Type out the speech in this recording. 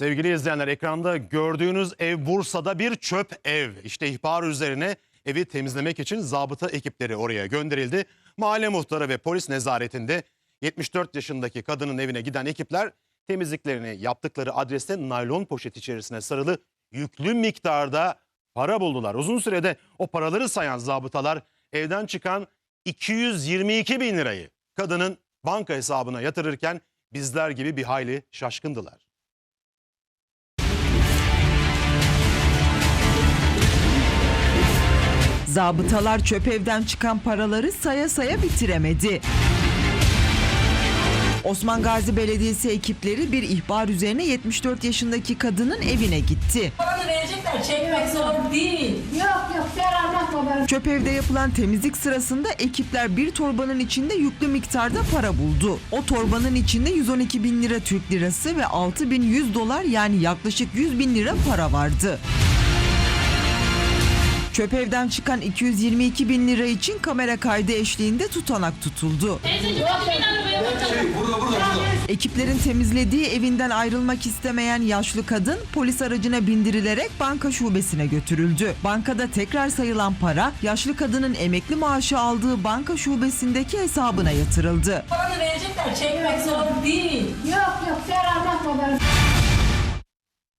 Sevgili izleyenler ekranda gördüğünüz ev Bursa'da bir çöp ev. İşte ihbar üzerine evi temizlemek için zabıta ekipleri oraya gönderildi. Mahalle muhtarı ve polis nezaretinde 74 yaşındaki kadının evine giden ekipler temizliklerini yaptıkları adreste naylon poşet içerisine sarılı yüklü miktarda para buldular. Uzun sürede o paraları sayan zabıtalar evden çıkan 222 bin lirayı kadının banka hesabına yatırırken bizler gibi bir hayli şaşkındılar. Zabıtalar çöp evden çıkan paraları saya saya bitiremedi. Osman Gazi Belediyesi ekipleri bir ihbar üzerine 74 yaşındaki kadının evine gitti. Paranı verecekler. Çekmek zor değil. Yok yok sen anlatma bana. Çöp evde yapılan temizlik sırasında ekipler bir torbanın içinde yüklü miktarda para buldu. O torbanın içinde 112 bin lira Türk lirası ve 6100 dolar yani yaklaşık 100 bin lira para vardı. Çöp evden çıkan 222 bin lira için kamera kaydı eşliğinde tutanak tutuldu. Ekiplerin temizlediği evinden ayrılmak istemeyen yaşlı kadın polis aracına bindirilerek banka şubesine götürüldü. Bankada tekrar sayılan para yaşlı kadının emekli maaşı aldığı banka şubesindeki hesabına yatırıldı. Paranı verecekler. Çekmek zor değil. Yok yok.